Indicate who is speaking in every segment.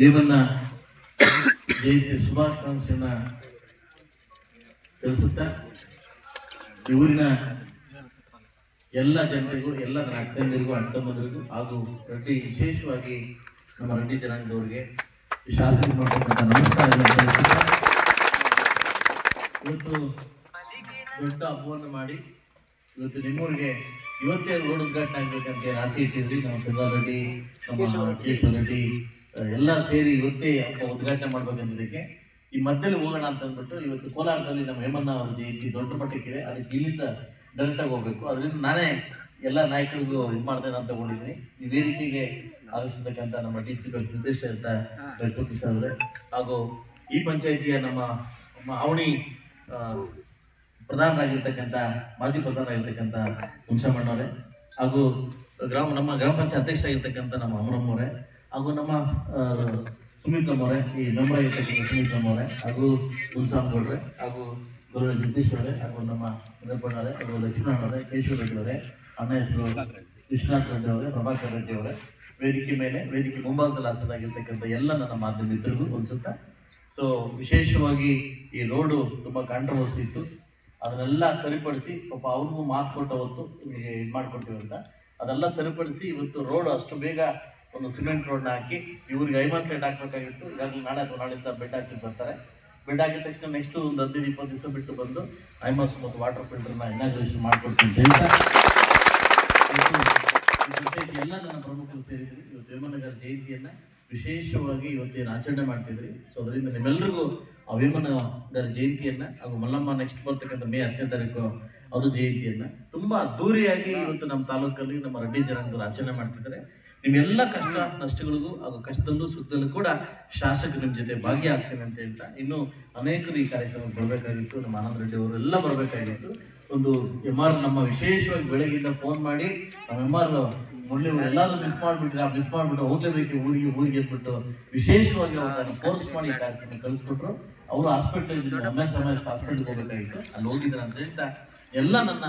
Speaker 1: ದೇವನ್ನ ಜಯಂತಿ ಶುಭಾಕಾಂಕ್ಷೆಯನ್ನ ತಿಳಿಸುತ್ತಾ ಈ ಊರಿನ ಎಲ್ಲ ಜನರಿಗೂ ಎಲ್ಲ ನನ್ನ ಅಕ್ಕಂದಿರಿಗೂ ಅಣ್ಣತಮ್ಮಂದಿರಿಗೂ ಹಾಗೂ ಪ್ರತಿ ವಿಶೇಷವಾಗಿ ನಮ್ಮ ರೆಡ್ಡಿ ಜನಾಂಗದವರಿಗೆ ಶಾಸಕರು ಶಾಸಕ ಮಾಡ್ತಕ್ಕಂಥ ನಮಸ್ಕಾರಗಳನ್ನು ಇವತ್ತು ದೊಡ್ಡ ಹಬ್ಬವನ್ನು ಮಾಡಿ ಇವತ್ತು ನಿಮ್ಮೂರಿಗೆ ಇವತ್ತೇ ರೋಡ್ ಉದ್ಘಾಟನೆ ಆಗ್ಬೇಕಂತ ಆಸೆ ಇಟ್ಟಿದ್ರಿ. ನಮ್ಮ ಚಂದ್ರ ರೆಡ್ಡಿ ನಮ್ಮ ರೆಡ್ಡಿ ಎಲ್ಲ ಸೇರಿ ಇವತ್ತೇ ಅಂತ ಉದ್ಘಾಟನೆ ಮಾಡ್ಬೇಕಂದಿದ್ದಕ್ಕೆ ಈ ಮಧ್ಯದಲ್ಲಿ ಹೋಗೋಣ ಅಂತ ಅಂದ್ಬಿಟ್ಟು ಇವತ್ತು ಕೋಲಾರದಲ್ಲಿ ನಮ್ಮ ಹೇಮಣ್ಣ ಅವರ ಜಯಂತಿ ದೊಡ್ಡ ಮಟ್ಟಕ್ಕಿದೆ ಅದಕ್ಕೆ ಇಲ್ಲಿಂದ ಡೈರೆಕ್ಟಾಗಿ ಹೋಗ್ಬೇಕು. ಅದರಿಂದ ನಾನೇ ಎಲ್ಲ ನಾಯಕರಿಗೂ ಇದು ಮಾಡ್ತೇನೆ ಅಂತ ತಗೊಂಡಿದ್ದೀನಿ. ಈ ವೇದಿಕೆಗೆ ಆಗಮಿಸತಕ್ಕಂಥ ನಮ್ಮ ಡಿ ಸಿ ನಿರ್ದೇಶಕ ಗಣಪತಿ ಸರ್ ಅವರೇ ಹಾಗೂ ಈ ಪಂಚಾಯಿತಿಯ ನಮ್ಮ ಅವಣಿ ಪ್ರಧಾನರಾಗಿರ್ತಕ್ಕಂಥ ಮಾಜಿ ಪ್ರಧಾನರಾಗಿರ್ತಕ್ಕಂಥ ಹುಣಸಮ್ಮಣ್ಣವರೇ ಹಾಗೂ ಗ್ರಾಮ ನಮ್ಮ ಗ್ರಾಮ ಪಂಚಾಯತ್ ಅಧ್ಯಕ್ಷ ಆಗಿರ್ತಕ್ಕಂಥ ನಮ್ಮ ಅಮರಮ್ಮವರೇ ಹಾಗೂ ನಮ್ಮ ಸುಮಿತ್ ಸುಮಿತ್ರಮ್ಮವರೇ ಈ ನಂಬರ್ ಇರ್ತಕ್ಕಂಥ ಸುಮಿತ್ ಸುಮಿತ್ರಮ್ಮವರೇ ಹಾಗೂ ಹುಣಸಮ್ಮಗೌಡ್ರೆ ಹಾಗೂ ಗುರು ಜಗದೀಶ್ ಅವರೇ, ಹಾಗೂ ನಮ್ಮ ಮುದಪ್ಪಣ್ಣವರೇ ಹಾಗೂ ಲಕ್ಷ್ಮಣವರೇ ಕೇಶವ ರೆಡ್ಡಿ ಅವರೇ, ಅಣ್ಣ ಹೆಸರು ವಿಶ್ವನಾಥ್ ರೆಡ್ಡಿ ಅವರೇ, ಪ್ರಭಾಕರ್ ರೆಡ್ಡಿ ಅವರೇ, ವೇದಿಕೆ ಮೇಲೆ, ವೇದಿಕೆ ಮುಂಭಾಗದಲ್ಲಿ ಹಾಸನಾಗಿರ್ತಕ್ಕಂಥ ಎಲ್ಲ ನನ್ನ ಮಾಧ್ಯಮ ಮಿತ್ರರಿಗೂ ಅನ್ಸುತ್ತಾ ಸೊ ವಿಶೇಷವಾಗಿ ಈ ರೋಡು ತುಂಬ ಕಾಂಟ್ರವರ್ಸಿ ಇತ್ತು. ಅದನ್ನೆಲ್ಲ ಸರಿಪಡಿಸಿ, ಪಾಪ ಅವ್ರಿಗೂ ಮಾತು ಕೊಟ್ಟ ಹೊತ್ತು ಇದು ಮಾಡ್ಕೊಡ್ತೀವಿ ಅದೆಲ್ಲ ಸರಿಪಡಿಸಿ ಇವತ್ತು ರೋಡ್ ಅಷ್ಟು ಬೇಗ ಒಂದು ಸಿಮೆಂಟ್ ರೋಡ್ನ ಹಾಕಿ, ಇವ್ರಿಗೆ ಐವತ್ತು ಲೈಟ್ ಹಾಕಬೇಕಾಗಿತ್ತು. ಈಗಾಗಲೇ ನಾಳೆ ಅಥವಾ ನಾಳಿಂದ ಬೆಡ್ ಹಾಕಿ ಬರ್ತಾರೆ. ಬೆಡ್ ಹಾಕಿದ ತಕ್ಷಣ ನೆಕ್ಸ್ಟ್ ಒಂದು ಹದಿನೈದು, ಇಪ್ಪತ್ತು ದಿವಸ ಬಿಟ್ಟು ಬಂದು ಐಮಾಸ್ ಮತ್ತು ವಾಟರ್ ಫಿಲ್ಟರ್ನ ಇನಾಗ್ರೇಷನ್ ಮಾಡ್ಕೊಡ್ತೀನಿ ಸೊಸೈಟಿ ಎಲ್ಲ ನನ್ನ ಪ್ರಮುಖರು ಸೇರಿದ್ರು. ಇವತ್ತು ವೇಮನಗರ ಜಯಂತಿಯನ್ನು ವಿಶೇಷವಾಗಿ ಇವತ್ತೇನು ಆಚರಣೆ ಮಾಡ್ತಿದ್ರಿ. ಸೊ ಅದರಿಂದ ನಿಮ್ಮೆಲ್ಲರಿಗೂ ಆ ವೇಮನಗರ ಜಯಂತಿಯನ್ನು ಹಾಗೂ ಮಲ್ಲಮ್ಮ ನೆಕ್ಸ್ಟ್ ಬರ್ತಕ್ಕಂಥ ಮೇ ಹತ್ತನೇ ತಾರೀಕು ಅದು ಜಯಂತಿಯನ್ನು ತುಂಬ ಅದ್ದೂರಿಯಾಗಿ ಇವತ್ತು ನಮ್ಮ ತಾಲೂಕಲ್ಲಿ ನಮ್ಮ ರೆಡ್ಡಿ ಜನಾಂಗದವರು ಆಚರಣೆ ಮಾಡ್ತಿದ್ದಾರೆ. ನಿಮ್ಮೆಲ್ಲ ಕಷ್ಟ ನಷ್ಟಗಳಿಗೂ ಹಾಗೂ ಕಷ್ಟದಲ್ಲೂ ಸುದ್ದಲ್ಲೂ ಕೂಡ ಶಾಸಕರ ಜೊತೆ ಭಾಗಿಯಾಗ್ತೇನೆ ಅಂತ ಹೇಳ್ತಾ ಇನ್ನು ಅನೇಕರು ಈ ಕಾರ್ಯಕ್ರಮಕ್ಕೆ ಬರಬೇಕಾಗಿತ್ತು. ನಮ್ಮ ಆನಂದ ರೆಡ್ಡಿ ಅವರು ಎಲ್ಲ ಬರಬೇಕಾಗಿತ್ತು. ಒಂದು ಎಂ ಆರ್ ನಮ್ಮ ವಿಶೇಷವಾಗಿ ಬೆಳಗ್ಗೆಯಿಂದ ಫೋನ್ ಮಾಡಿ, ನಮ್ಮ ಎಂ ಆರ್ ಮುರಳಿ ಎಲ್ಲರೂ ಮಿಸ್ ಮಾಡಿಬಿಟ್ರೆ ಮಿಸ್ ಮಾಡಿಬಿಟ್ಟು ಹೋಗ್ಲೇಬೇಕು ಊರಿಗೆ ಊರಿಗೆ ಎದ್ಬಿಟ್ಟು ವಿಶೇಷವಾಗಿ ಅವರನ್ನು ಫೋರ್ಸ್ ಮಾಡಿ ಕಾರ್ಯಕ್ರಮ ಕಳಿಸ್ಬಿಟ್ರು. ಅವರು hospital M S M S ಹಾಸ್ಪಿಟಲ್ಗೆ ಹೋಗ್ಬೇಕಾಗಿತ್ತು. ಅಲ್ಲಿ ಹೋಗಿದ್ದಾರೆ ಅಂತ ಹೇಳ್ತಾ, ಎಲ್ಲ ನನ್ನ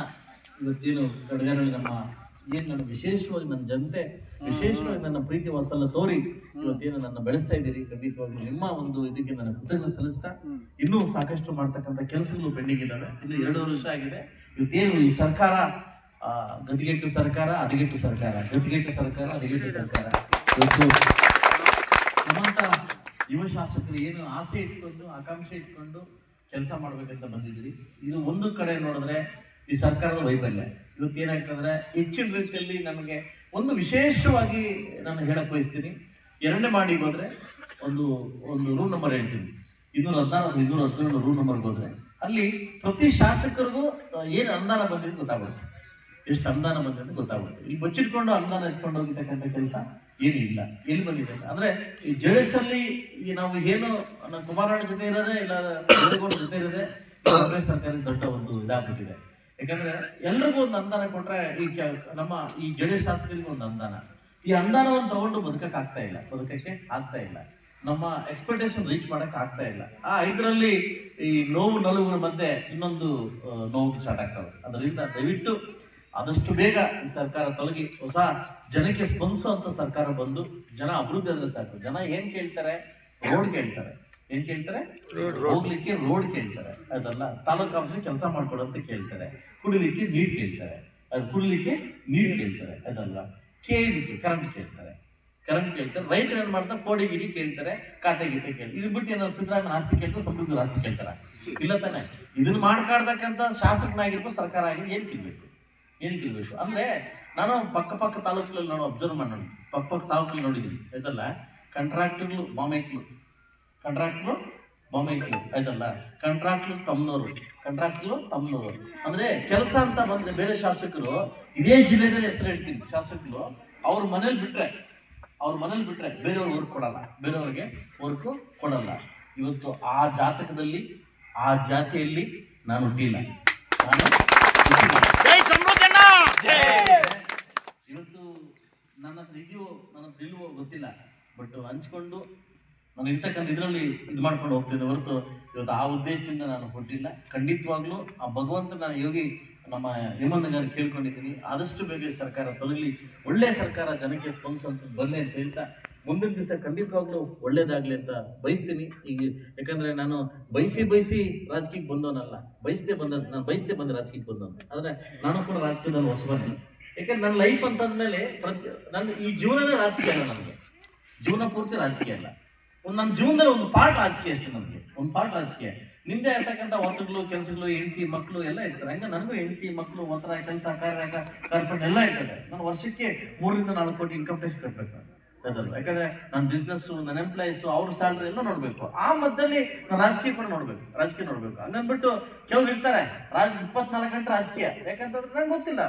Speaker 1: ಇವತ್ತೇನು ಕಡಗರಲ್ಲಿ ನಮ್ಮ ಏನು ನನ್ನ ವಿಶೇಷವಾಗಿ ನನ್ನ ಜನತೆ ವಿಶೇಷವಾಗಿ ನನ್ನ ಪ್ರೀತಿ ವಾತ್ಸಲ್ಯ ತೋರಿ, ಇವತ್ತೇನು ನನ್ನ ಬೆಳೆಸ್ತಾ ಇದ್ದೀರಿ ಖಂಡಿತವಾಗಿ ನಿಮ್ಮ ಒಂದು ಇದಕ್ಕೆ ನನ್ನ ಕೃತಜ್ಞತೆ ಸಲ್ಲಿಸ್ತಾ, ಇನ್ನೂ ಸಾಕಷ್ಟು ಮಾಡ್ತಕ್ಕಂಥ ಕೆಲಸಗಳು ಪೆಂಡಿಂಗ್ ಇದ್ದಾವೆ, ಇನ್ನು ಎರಡು ವರ್ಷ ಆಗಿದೆ. ಇವತ್ತೇನು ಈ ಸರ್ಕಾರ ಗದಿಗೆಟ್ಟು ಸರ್ಕಾರ ಹದಗೆಟ್ಟು ಸರ್ಕಾರ, ಗದಿಗೆಟ್ಟು ಸರ್ಕಾರ ಹದಗೆಟ್ಟು ಸರ್ಕಾರ. ನಮ್ಮಂತ ಯುವ ಶಾಸಕರು ಏನು ಆಸೆ ಇಟ್ಕೊಂಡು, ಆಕಾಂಕ್ಷೆ ಇಟ್ಕೊಂಡು ಕೆಲಸ ಮಾಡ್ಬೇಕಂತ ಬಂದಿದ್ರಿ ಇದು ಒಂದು ಕಡೆ ನೋಡಿದ್ರೆ ಈ ಸರ್ಕಾರದ ವೈಫಲ್ಯ. ಇವತ್ತು ಏನಾಗ್ತದ್ರೆ ಹೆಚ್ಚಿನ ರೀತಿಯಲ್ಲಿ ನಮಗೆ ಒಂದು ವಿಶೇಷವಾಗಿ ನಾನು ಹೇಳಕ್ ಬಯಸ್ತೀನಿ. ಎರಡನೇ ಮಾಡಿಗೆ ಹೋದ್ರೆ ಒಂದು ಒಂದು ರೂಮ್ ನಂಬರ್ ಹೇಳ್ತೀನಿ. ಇನ್ನೂರ ಹದಿನಾರು, ಇನ್ನೂರ ಹದಿನೇಳು ರೂಮ್ ನಂಬರ್ಗೆ ಹೋದ್ರೆ. ಅಲ್ಲಿ ಪ್ರತಿ ಶಾಸಕರಿಗೂ ಏನು ಅನುದಾನ ಬಂದಿದ್ದು ಗೊತ್ತಾಗುತ್ತೆ ಎಷ್ಟು ಅನುದಾನ ಬಂದಿದೆ ಅಂತ ಗೊತ್ತಾಗುತ್ತೆ ಈಗ ಬಚ್ಚಿಟ್ಕೊಂಡು ಅನುದಾನ ಎತ್ಕೊಂಡು ಹೋಗಿರ್ತಕ್ಕಂಥ ಕೆಲಸ ಏನು ಇಲ್ಲ. ಎಲ್ಲಿ ಬಂದಿದೆ? ಅಂದ್ರೆ ಈ ಜೆಡಿಎಸ್ ಅಲ್ಲಿ ಈ ನಾವು ಏನು ಕುಮಾರಣ್ಣ ಜೊತೆ ಇರೋದೇ ಇಲ್ಲ ಜೊತೆ ಇರೋದೇ ಕಾಂಗ್ರೆಸ್ ಸರ್ಕಾರ ದೊಡ್ಡ ಒಂದು ಇದಾಗ್ಬಿಟ್ಟಿದೆ. ಯಾಕಂದ್ರೆ ಎಲ್ರಿಗೂ ಒಂದು ಅಂದಾನ ಕೊಟ್ರೆ ಈ ನಮ್ಮ ಈ ಜಡೆ ಶಾಸಕರಿಗೂ ಒಂದು ಅಂದಾನ ಈ ಅನುದಾನವನ್ನು ತಗೊಂಡು ಬದುಕಕ್ಕೆ ಆಗ್ತಾ ಇಲ್ಲ. ಬದುಕಕ್ಕೆ ಆಗ್ತಾ ಇಲ್ಲ. ನಮ್ಮ ಎಕ್ಸ್ಪೆಕ್ಟೇಷನ್ ರೀಚ್ ಮಾಡಕ್ ಆಗ್ತಾ ಇಲ್ಲ. ಆ ಇದರಲ್ಲಿ ಈ ನೋವು ನಲುವಿನ ಮಧ್ಯೆ ಇನ್ನೊಂದು ನೋವು ಸ್ಟಾರ್ಟ್ ಆಗ್ತವೆ ಅದರಿಂದ ದಯವಿಟ್ಟು ಆದಷ್ಟು ಬೇಗ ಈ ಸರ್ಕಾರ ತೊಲಗಿ. ಹೊಸ ಜನಕ್ಕೆ ಸ್ಪಂದಿಸುವಂತ ಸರ್ಕಾರ ಬಂದು ಜನ ಅಭಿವೃದ್ಧಿ ಆದ್ರೆ ಸಾಕು. ಜನ ಏನ್ ಕೇಳ್ತಾರೆ? ರೋಡ್ ಕೇಳ್ತಾರೆ. ಏನ್ ಕೇಳ್ತಾರೆ? ಹೋಗ್ಲಿಕ್ಕೆ ರೋಡ್ ಕೇಳ್ತಾರೆ. ಅದಲ್ಲ ತಾಲೂಕು ಆಫೀಸ್ ಕೆಲಸ ಮಾಡ್ಕೊಡಂತ ಅಂತ ಕೇಳ್ತಾರೆ. ಕುಡಿಲಿಕ್ಕೆ ನೀರು ಕೇಳ್ತಾರೆ. ಅದು ಕುಡಿಲಿಕ್ಕೆ ನೀರು ಕೇಳ್ತಾರೆ. ಅದಲ್ಲ ಕೇಳಿಕೆ ಕರೆಂಟ್ ಕೇಳ್ತಾರೆ. ಕರೆಂಟ್ ಕೇಳ್ತಾರೆ. ರೈತರು ಏನ್ ಮಾಡ್ತಾರೆ? ಕೋಡಿಗಿರಿ ಕೇಳ್ತಾರೆ ಕಾಟೆ ಗೀತೆ ಕೇಳಿ ಇದು ಬಿಟ್ಟು ಏನೋ ಸಿದ್ದರಾಮಯ್ಯ ಆಸ್ತಿ ಕೇಳ್ತಾರೆ ಸಮೃದ್ಧ ಆಸ್ತಿ ಕೇಳ್ತಾರೆ. ಇಲ್ಲ ತಾನೆ ಇದನ್ನ ಮಾಡ್ಕಾಡ್ತಕ್ಕಂಥ ಶಾಸಕನಾಗಿರ್ಬೋದು ಸರ್ಕಾರ ಆಗಿರ್ಬೋದು ಏನ್ ಕೇಳ್ಬೇಕು? ಏನ್ ತಿಳ್ಬೇಕು ಅಂದ್ರೆ ನಾನು ಪಕ್ಕ ಪಕ್ಕ ತಾಲೂಕಲ್ಲಿ ನಾನು ಅಬ್ಸರ್ವ್ ಮಾಡೋಣ ಪಕ್ಕ ಪಕ್ಕ ತಾಲೂಕಲ್ಲಿ ನೋಡಿದ್ದೀನಿ. ಆಯ್ತಲ್ಲ ಕಾಂಟ್ರಾಕ್ಟರ್ಗಳು ಬಾಂಬೆಕ್ಲು ಕಾಂಟ್ರಾಕ್ಟ್ರು ಬಾಂಬೆಕ್ಲು ಆಯ್ತಲ್ಲ? ಕಾಂಟ್ರಾಕ್ಟ್ರು ತಮ್ಮನವರು ಕಾಂಟ್ರಾಕ್ಟ್ರು ತಮ್ಮನವರು ಅಂದ್ರೆ ಕೆಲಸ ಅಂತ ಬಂದ್ರೆ ಬೇರೆ ಶಾಸಕರು ಇದೇ ಜಿಲ್ಲೆದಲ್ಲಿ ಹೆಸರು ಹೇಳ್ತೀನಿ ಶಾಸಕರು ಅವ್ರ ಮನೇಲಿ ಬಿಟ್ರೆ ಅವ್ರ ಮನೇಲಿ ಬಿಟ್ರೆ ಬೇರೆಯವ್ರು ವರ್ಕ್ ಕೊಡಲ್ಲ. ಬೇರೆಯವ್ರಿಗೆ ವರ್ಕ್ ಕೊಡಲ್ಲ. ಇವತ್ತು ಆ ಜಾತಕದಲ್ಲಿ ಆ ಜಾತಿಯಲ್ಲಿ ನಾನು ಹುಟ್ಟಿಲ್ಲ. ನಾನು ಇವತ್ತು ನನ್ನ ಹತ್ರ ಇದೆಯೋ ನನ್ನ ಹತ್ರ ಇಲ್ವೋ ಗೊತ್ತಿಲ್ಲ. ಬಟ್ ಹಂಚ್ಕೊಂಡು ನಾನು ಇರ್ತಕ್ಕಂಥ ಇದರಲ್ಲಿ ಇದು ಮಾಡ್ಕೊಂಡು ಹೋಗ್ತಿದ್ದೆ ಹೊರತು ಇವತ್ತು ಆ ಉದ್ದೇಶದಿಂದ ನಾನು ಹುಟ್ಟಿಲ್ಲ. ಖಂಡಿತವಾಗ್ಲೂ ಆ ಭಗವಂತನ ಯೋಗಿ ನಮ್ಮ ಹೇಮಂತಗಾರ ಕೇಳ್ಕೊಂಡಿದ್ದೀನಿ. ಆದಷ್ಟು ಬೇಗ ಸರ್ಕಾರ ತೊಲಗಲಿ. ಒಳ್ಳೆ ಸರ್ಕಾರ ಜನಕ್ಕೆ ಸ್ಪಂದಿಸ ಬರಲಿ ಅಂತ ಹೇಳ್ತಾ ಮುಂದಿನ ದಿವಸ ಖಂಡಿತವಾಗ್ಲೂ ಒಳ್ಳೇದಾಗ್ಲಿ ಅಂತ ಬಯಸ್ತೀನಿ. ಈಗ ಯಾಕಂದ್ರೆ ನಾನು ಬಯಸಿ ಬಯಸಿ ರಾಜಕೀಯಕ್ಕೆ ಬಂದವನಲ್ಲ. ಬಯಸದೆ ಬಂದ, ನಾನು ಬಯಸದೆ ಬಂದ ರಾಜಕೀಯಕ್ಕೆ ಬಂದವನು. ಆದರೆ ನಾನು ಕೂಡ ರಾಜಕೀಯದಲ್ಲಿ ಹೊಸಬನ್ನಿ. ಯಾಕಂದ್ರೆ ನನ್ನ ಲೈಫ್ ಅಂತಂದ್ಮೇಲೆ ಪ್ರತಿ, ನನ್ನ ಈ ಜೀವನನೇ ರಾಜಕೀಯ ಅಲ್ಲ ನನಗೆ ಜೀವನ ಪೂರ್ತಿ ರಾಜಕೀಯ ಅಲ್ಲ. ಒಂದು ನಮ್ಮ ಜೀವನದಲ್ಲಿ ಒಂದು ಪಾರ್ಟ್ ರಾಜಕೀಯ ಅಷ್ಟೇ ನನಗೆ ಒಂದು ಪಾರ್ಟ್ ರಾಜಕೀಯ. ನಿಮ್ದೇ ಇರ್ತಕ್ಕಂಥ ಒತ್ತಡಗಳು ಕೆಲಸಗಳು, ಹೆಂಡತಿ ಮಕ್ಕಳು ಎಲ್ಲ ಇರ್ತಾರೆ. ಹಂಗೆ ನನಗೂ ಹೆಂಡತಿ ಮಕ್ಕಳು ಒತ್ತಡ ಕೆಲಸ ಕಾರ್ಯ ಕಾರ್ಪೊರೇಟ್ ಎಲ್ಲ ಇರ್ತದೆ. ನಾನು ವರ್ಷಕ್ಕೆ ಮೂರರಿಂದ ನಾಲ್ಕು ಕೋಟಿ ಇನ್ಕಮ್ ಟ್ಯಾಕ್ಸ್ ಕಟ್ಟಬೇಕು ಯಾಕಂದ್ರೆ ನನ್ನ ಬಿಸ್ನೆಸ್ಸು ನನ್ನ ಎಂಪ್ಲಾಯೀಸು ಅವ್ರ ಸ್ಯಾಲ್ರಿ ಎಲ್ಲ ನೋಡಬೇಕು. ಆ ಮಧ್ಯದಲ್ಲಿ ನಾನು ರಾಜಕೀಯ ಕೂಡ ನೋಡ್ಬೇಕು. ರಾಜಕೀಯ ನೋಡ್ಬೇಕು. ಹಂಗಂದ್ಬಿಟ್ಟು ಕೆಲವ್ರು ಇರ್ತಾರೆ, ರಾಜ ಇಪ್ಪತ್ನಾಲ್ಕು ಗಂಟೆ ರಾಜಕೀಯ. ಯಾಕಂತಂದ್ರೆ ನಂಗೆ ಗೊತ್ತಿಲ್ಲ.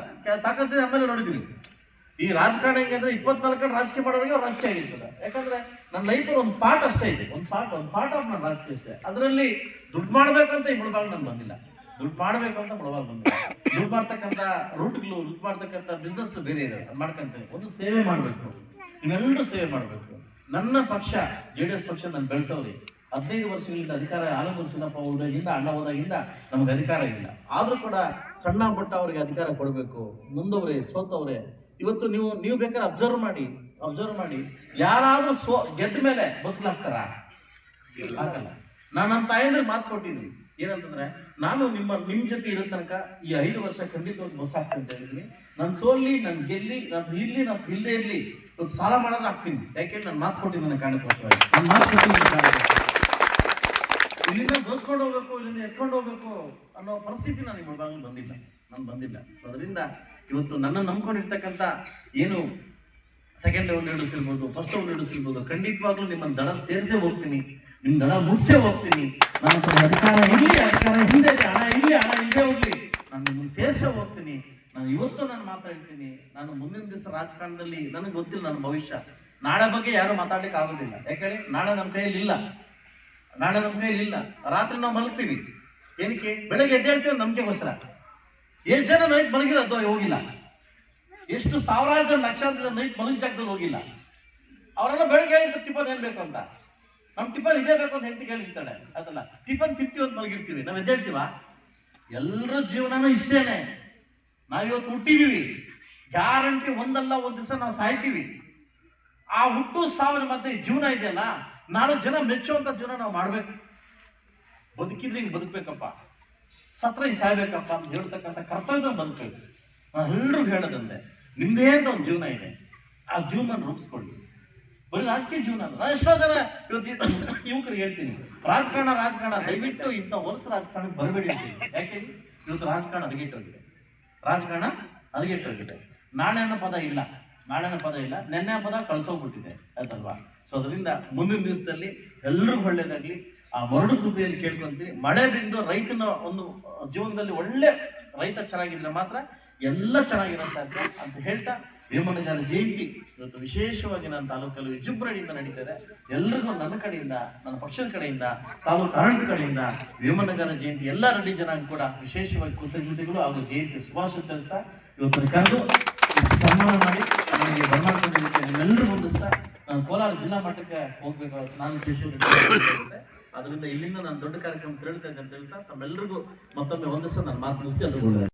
Speaker 1: ಸಾಕಷ್ಟು ಆಮೇಲೆ ನೋಡಿದ್ದೀನಿ. ಈ ರಾಜಕಾರಣ ಹೆಂಗೆ ಅಂದ್ರೆ ಇಪ್ಪತ್ನಾಲ್ಕು ರಾಜಕೀಯ ಮಾಡೋರಿಗೆ ಅವ್ರು ರಾಜಕೀಯ ಆಗಿರ್ತದೆ ಯಾಕಂದ್ರೆ ನನ್ನ ಲೈಫಲ್ಲಿ ಒಂದು ಪಾರ್ಟ್ ಅಷ್ಟೇ ಇದೆ. ಒಂದು ಪಾರ್ಟ್ ಒಂದು ಪಾರ್ಟ್ ಆಫ್ ನನ್ನ ರಾಜಕೀಯ ಅಷ್ಟೇ. ಅದರಲ್ಲಿ ದುಡ್ಡು ಮಾಡ್ಬೇಕಂತ ಈ ಮುಳುಬಾಗ್ ನಾನು ಬಂದಿಲ್ಲ. ದುಡ್ಡು ಮಾಡ್ಬೇಕು ಅಂತ ಮುಳುಬಾಗ್ ಬಂದಿಲ್ಲ. ದುಡ್ಡು ಮಾಡ್ತಕ್ಕಂಥ ರೂಟ್ಗಳು ದುಡ್ಡು ಮಾಡ್ತಕ್ಕಂಥ ಬಿಸ್ನೆಸ್ ಬೇರೆ ಇದೆ ಅದು ಒಂದು ಸೇವೆ ಮಾಡಬೇಕು. ಇನ್ನೆಲ್ಲರೂ ಸೇವೆ ಮಾಡಬೇಕು. ನನ್ನ ಪಕ್ಷ, ಜೆ ಡಿ ಎಸ್ ಪಕ್ಷ ನಾನು ಬೆಳೆಸೋರಿ ಹದಿನೈದು ವರ್ಷಗಳಿಂದ ಅಧಿಕಾರ ಆಲಮೂರು ಸಿದ್ದಪ್ಪ ಹೋದಾಗಿಂದ, ಅಣ್ಣ ಹೋದಾಗಿಂದ ನಮಗೆ ಅಧಿಕಾರ ಇಲ್ಲ. ಆದರೂ ಕೂಡ ಸಣ್ಣ ಪುಟ್ಟ ಅವರಿಗೆ ಅಧಿಕಾರ ಕೊಡಬೇಕು. ಮುಂದವರೇ, ಸೋತವ್ರೆ ಇವತ್ತು ನೀವು ನೀವು ಬೇಕಾದ್ರೆ ಅಬ್ಸರ್ವ್ ಮಾಡಿ ಅಬ್ಸರ್ವ್ ಮಾಡಿ. ಯಾರಾದ್ರೂ ಸೋ, ಗೆದ್ದ ಮೇಲೆ ಬಸ್ಲಾಗ್ತಾರ ನಾನು ನನ್ನ ತಾಯಂದ್ರೆ ಮಾತು ಕೊಟ್ಟಿದ್ದೀನಿ. ಏನಂತಂದ್ರೆ, ನಾನು ನಿಮ್ಮ ನಿಮ್ಮ ಜೊತೆ ಇರೋ ತನಕ ಈ ಐದು ವರ್ಷ ಖಂಡಿತವಾಗಿ ಬಸ್ ಹಾಕ್ತೀನಿ ಅಂತ ಹೇಳಿದ್ದೀನಿ. ನಾನು ಸೋಲ್ಲಿ ನಾನು ಗೆಲ್ಲಿ, ನಾನು ಇಲ್ಲಿ ನಾನು ಇಲ್ಲದೆ ಇರ್ಲಿ, ಒಂದು ಸಾಲ ಮಾಡೋದು ಹಾಕ್ತೀನಿ. ಯಾಕೆಂದ್ರೆ ನಾನು ಮಾತು ಕೊಟ್ಟಿದ್ದೀನಿ ಕಾರಣಕ್ಕೋಸ್ಕರ. ನಾನು ಮಾತು ಕೊಟ್ಟಿದ್ದೀನಿ ಇಲ್ಲಿಂದ ದೋಚ್ಕೊಂಡು ಹೋಗ್ಬೇಕು, ಇಲ್ಲಿಂದ ಎತ್ಕೊಂಡು ಹೋಗ್ಬೇಕು ಅನ್ನೋ ಪರಿಸ್ಥಿತಿ ನಾನು ಭಾಗದಲ್ಲಿ ಬಂದಿಲ್ಲ. ನಾನು ಬಂದಿಲ್ಲ. ಅದರಿಂದ ಇವತ್ತು ನನ್ನ ನಂಬ್ಕೊಂಡಿರ್ತಕ್ಕಂಥ ಏನು ಸೆಕೆಂಡ್ ಲೆವೆಲ್ ನಡೆಸಿ ಇರ್ಬೋದು ಫಸ್ಟ್ ಲೆವೆಲ್ ನಡೆಸಿ ಇರ್ಬೋದು ಖಂಡಿತವಾಗ್ಲೂ ನಿಮ್ಮನ್ನ ದಡ ಸೇರಿಸೇ ಹೋಗ್ತೀನಿ. ನಿಮ್ಮ ದಡ ಮುಗಿಸೇ ಹೋಗ್ತೀನಿ. ನನ್ನ ಅಧಿಕಾರ ಇರಲಿ, ಅಧಿಕಾರ ಹಿಂದೆ ಹಣ ಇಲ್ಲಿ ಹಣ ಹಿಂದೆ ಹೋಗ್ಲಿ. ನಾನು ನಿಮ್ಮನ್ನು ಸೇರಿಸೇ ಹೋಗ್ತೀನಿ. ನಾನು ಇವತ್ತು ನಾನು ಮಾತಾಡ್ತೀನಿ ನಾನು ಮುಂದಿನ ದಿವಸ ರಾಜಕಾರಣದಲ್ಲಿ ನನಗೆ ಗೊತ್ತಿಲ್ಲ ನನ್ನ ಭವಿಷ್ಯ. ನಾಳೆ ಬಗ್ಗೆ ಯಾರು ಮಾತಾಡ್ಲಿಕ್ಕೆ ಆಗೋದಿಲ್ಲ. ಯಾಕಂದ್ರೆ ನಾಳೆ ನಮ್ಮ ಕೈಯಲ್ಲಿ ಇಲ್ಲ. ನಾಳೆ ನಮ್ಮ ಕೈಯಲ್ಲಿ ಇಲ್ಲ. ರಾತ್ರಿ ನಾವು ಮಲಗ್ತೀವಿ. ಏನಕ್ಕೆ? ಬೆಳಗ್ಗೆ ಎದ್ದೇಳ್ತೀವಿ ನಂಬಿಕೆಗೋಸ್ಕರ. ಎಷ್ಟು ಜನ ನೈಟ್ ಮಲಗಿರೋದು ಹೋಗಿಲ್ಲ. ಎಷ್ಟು ಸಾವಿರಾರು ಜನ ಲಕ್ಷಾಂತರ ನೈಟ್ ಮಲಗಿದ ಜಾಗದಲ್ಲಿ ಹೋಗಿಲ್ಲ. ಅವರೆಲ್ಲ ಬೆಳಗ್ಗೆ ಹೇಳಿದ್ರು, ಟಿಫನ್ ಏನ್ ಬೇಕು ಅಂತ. ನಮ್ಮ ಟಿಫನ್ ಇದೇ ಬೇಕು ಅಂತ ಹೆಂಡತಿ ಕೇಳಿರ್ತಾಳೆ. ಅದನ್ನ ಟಿಫನ್ ತಿಂತೀವಿ ಅಂತ ಮಲಗಿರ್ತೀವಿ. ನಾವು ಎದ್ದೇಳ್ತೀವ ಎಲ್ಲರ ಜೀವನನೂ ಇಷ್ಟೇನೆ. ನಾವಿವತ್ತು ಹುಟ್ಟಿದೀವಿ. ಗ್ಯಾರಂಟಿ ಒಂದಲ್ಲ, ಒಂದ್ ದಿವಸ ನಾವು ಸಾಯ್ತೀವಿ. ಆ ಹುಟ್ಟು ಸಾವಿನ ಮಧ್ಯೆ ಜೀವನ ಇದೆಯಲ್ಲ, ನಾಳೆ ಜನ ಮೆಚ್ಚುವಂತ ಜೀವನ ನಾವು ಮಾಡ್ಬೇಕು. ಬದುಕಿದ್ರೆ ಹಿಂಗ್ ಬದುಕ್ಬೇಕಪ್ಪ. ಸತ್ರ ಹಿಂಗ್ ಸಾಯ್ಬೇಕಪ್ಪ ಅಂತ ಹೇಳ್ತಕ್ಕಂಥ ಕರ್ತವ್ಯ ಬಂತು ನಾನು ಎಲ್ರಿಗೂ ಹೇಳೋದಂತೆ ನಿಮ್ಮದೇ ಅಂತ ಒಂದು ಜೀವನ ಇದೆ. ಆ ಜೀವನ ರೂಪಿಸ್ಕೊಳ್ಳಿ. ಬರೀ ರಾಜಕೀಯ ಜೀವನ ಅಲ್ಲ. ಎಷ್ಟೋ ಜನ ಇವತ್ತು ಯುವಕರಿಗೆ ಹೇಳ್ತೀನಿ. ರಾಜಕಾರಣ ರಾಜಕಾರಣ, ದಯವಿಟ್ಟು ಇಂಥ ಹೊಲಸು ರಾಜಕಾರಣಕ್ಕೆ ಬರಬೇಡಿ ಯಾಕೆ ಇವತ್ತು ರಾಜಕಾರಣ ಅದಗೆಟ್ಟೋಗಿದೆ ರಾಜಕಾರಣ ಅದಗೆಟ್ಟೋಗಿದೆ ನಾಳೆ ಅನ್ನೋ ಪದ ಇಲ್ಲ. ನಾಳೆನ ಪದ ಇಲ್ಲ. ನೆನ್ನೆ ಪದ ಕಳ್ಸೋಗ್ಬಿಟ್ಟಿದೆ. ಆಯ್ತಲ್ವಾ? ಸೊ ಅದರಿಂದ ಮುಂದಿನ ದಿವಸದಲ್ಲಿ ಎಲ್ಲರಿಗೂ ಒಳ್ಳೇದಾಗ್ಲಿ. ಆ ಮರಡು ಕೃಪೆಯಲ್ಲಿ ಕೇಳ್ಕೊಂತೀನಿ ಮಳೆ ಬಿಂದು ರೈತನ ಒಂದು ಜೀವನದಲ್ಲಿ ಒಳ್ಳೆ ರೈತ ಚೆನ್ನಾಗಿದ್ರೆ ಮಾತ್ರ ಎಲ್ಲ ಚೆನ್ನಾಗಿರೋ ಸಾಧ್ಯ ಅಂತ ಹೇಳ್ತಾ ವೇಮನಗಾರ ಜಯಂತಿ ಇವತ್ತು ವಿಶೇಷವಾಗಿ ನನ್ನ ತಾಲೂಕಲ್ಲಿ ವಿಜೃಂಭಣೆಯಿಂದ ನಡೀತದೆ. ಎಲ್ರಿಗೂ ನನ್ನ ಕಡೆಯಿಂದ, ನನ್ನ ಪಕ್ಷದ ಕಡೆಯಿಂದ, ತಾಲೂಕು ಆಡಳಿತ ಕಡೆಯಿಂದ ವೇಮನಗಾರ ಜಯಂತಿ ಎಲ್ಲ ರೆಡ್ಡಿ ಜನಾಂಗ ಕೂಡ ವಿಶೇಷವಾಗಿ ಕೃತಜ್ಞತೆಗಳು ಹಾಗೂ ಜಯಂತಿ ಶುಭಾಶಯ ತಿಳಿಸ್ತಾ ಇವತ್ತು ಕರೆದು ಸನ್ಮಾನ ಮಾಡಿ ನನಗೆ ಬರ್ಮಾಡ್ಕೊಂಡಿದ್ದಕ್ಕೆ ನಿಮ್ಮೆಲ್ಲರೂ ಹೊಂದಿಸ್ತಾ ನಾನು ಕೋಲಾರ ಜಿಲ್ಲಾ ಮಟ್ಟಕ್ಕೆ ಹೋಗ್ಬೇಕು ನಾನು ಅದರಿಂದ ಇಲ್ಲಿಂದ ನಾನು ದೊಡ್ಡ ಕಾರ್ಯಕ್ರಮ ಕೇಳ್ತಾ ಇದ್ದೆ ಅಂತ ಹೇಳ್ತಾ ತಮ್ಮೆಲ್ಲರಿಗೂ ಮತ್ತೊಮ್ಮೆ ಒಂದಿಸ್ತಾ ನಾನು ಮಾತು ಮುಗಿಸ್ತೀನಿ.